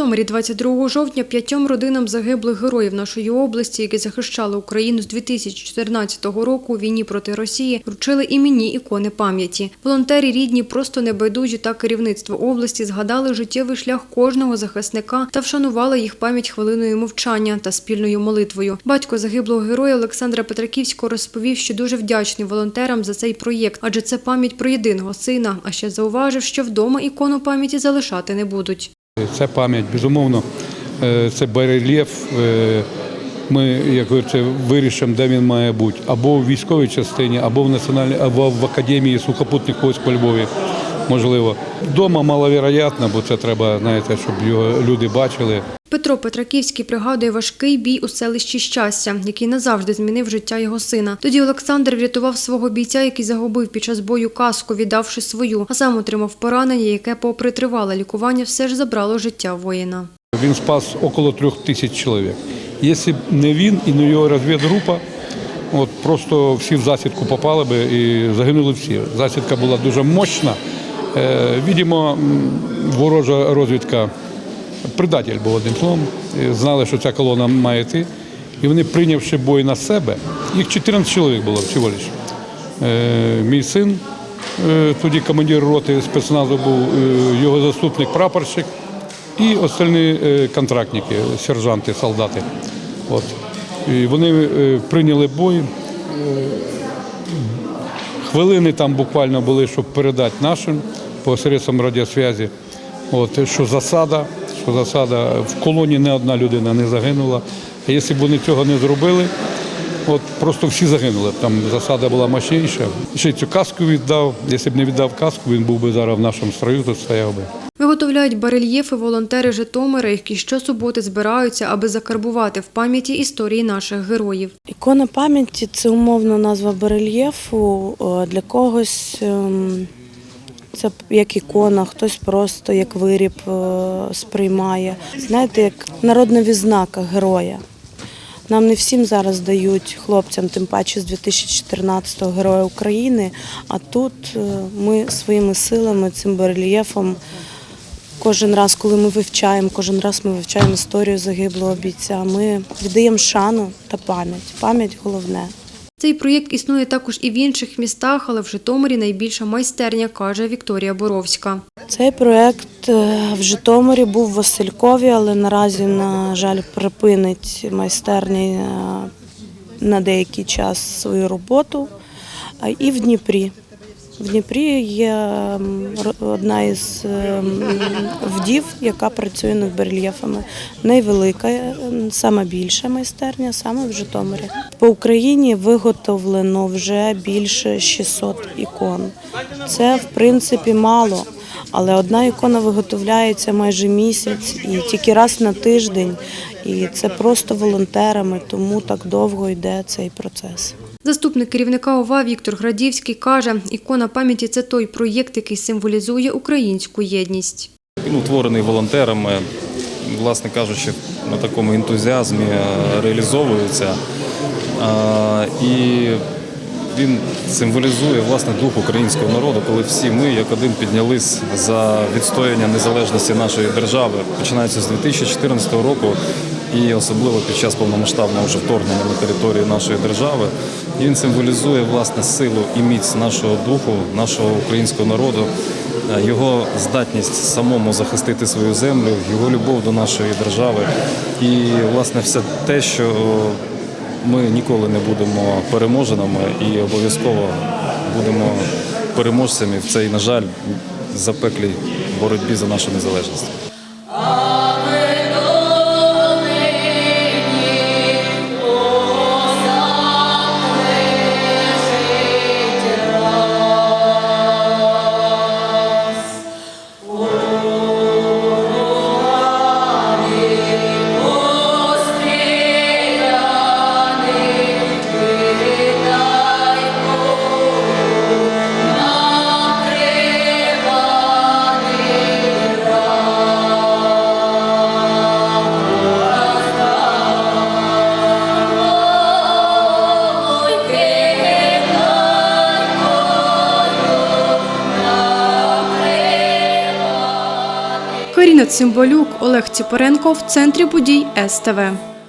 Житомирі 22 жовтня п'ятьом родинам загиблих героїв нашої області, які захищали Україну з 2014 року у війні проти Росії, вручили іменні ікони пам'яті. Волонтери рідні, просто небайдужі та керівництво області згадали життєвий шлях кожного захисника та вшанували їх пам'ять хвилиною мовчання та спільною молитвою. Батько загиблого героя Олександра Петраківського розповів, що дуже вдячний волонтерам за цей проєкт, адже це пам'ять про єдиного сина. А ще зауважив, що вдома ікону пам'яті залишати не будуть. Це пам'ять, безумовно, е, це барельєф. е, Ми, як говориться, вирішимо, де він має бути, або в військовій частині, або в національній, або в академії сухопутних військ у Львові. Можливо, вдома маловероятно, бо це треба, знаєте, щоб його люди бачили. Петро Петраківський пригадує важкий бій у селищі Щастя, який назавжди змінив життя його сина. Тоді Олександр врятував свого бійця, який загубив під час бою каску, віддавши свою, а сам отримав поранення, яке, попри тривале лікування, все ж забрало життя воїна. Він спас около трьох тисяч чоловік. Якщо б не він і не його розвідгрупа, от просто всі в засідку попали би і загинули всі. Засідка була дуже мощна. Е, Відомо, ворожа розвідка, предатель був одним словом, знали, що ця колона має йти. І вони, прийнявши бой на себе, їх 14 чоловік було всього лиш. Е, Мій син, е, тоді командир роти спецназу був, е, його заступник прапорщик і остальні контрактники, сержанти, солдати. От. І вони прийняли бой. Хвилини там буквально були, щоб передати нашим посередством радіосвязі. От, що засада, що засада в колоні не одна людина не загинула. А якщо б вони цього не зробили, от просто всі загинули. Там засада була мощніша. Ще цю каску віддав. Якщо б не віддав каску, він був би зараз в нашому строю, тут стояв би. Виготовляють барельєфи волонтери Житомира, які щосуботи збираються, аби закарбувати в пам'яті історії наших героїв. Ікона пам'яті це умовна назва барельєфу. Для когось ем, це як ікона, хтось просто як виріб е, сприймає. Знаєте, як народна відзнака героя. Нам не всім зараз дають хлопцям, тим паче з 2014-го Героя України. А тут е, ми своїми силами цим барельєфом Кожен раз, коли ми вивчаємо, кожен раз ми вивчаємо історію загиблого бійця. Ми віддаємо шану та пам'ять. Пам'ять головне. Цей проєкт існує також і в інших містах, але в Житомирі найбільша майстерня, каже Вікторія Боровська. Цей проект е, в Житомирі був в Василькові, але наразі, на жаль, припинить майстерня е, на деякий час свою роботу. І в Дніпрі. В Дніпрі є ем, одна із ем, вдів, яка працює над барельєфами. Найвелика, ем, сама більша майстерня саме в Житомирі. По Україні виготовлено вже більше 600 ікон. Це в принципі мало, але одна ікона виготовляється майже місяць і тільки раз на тиждень. І це просто волонтерами, тому так довго йде цей процес. Заступник керівника ОВА Віктор Градівський каже, ікона пам'яті це той проєкт, який символізує українську єдність. Утворений волонтерами, власне кажучи, на такому ентузіазмі е, реалізовується. І він символізує власне дух українського народу, коли всі ми, як один, піднялись за відстояння незалежності нашої держави, починаючи з 2014 року і особливо під час повномасштабного вже вторгнення на територію нашої держави. Він символізує власне силу і міць нашого духу, нашого українського народу, е, його здатність самому захистити свою землю, його любов до нашої держави і власне все те, що ми ніколи не будемо переможеними і обов'язково будемо переможцями в цій, на жаль, запеклій боротьбі за нашу незалежність. Інна Цимбалюк, Олег Ціпоренко в центрі подій СТВ.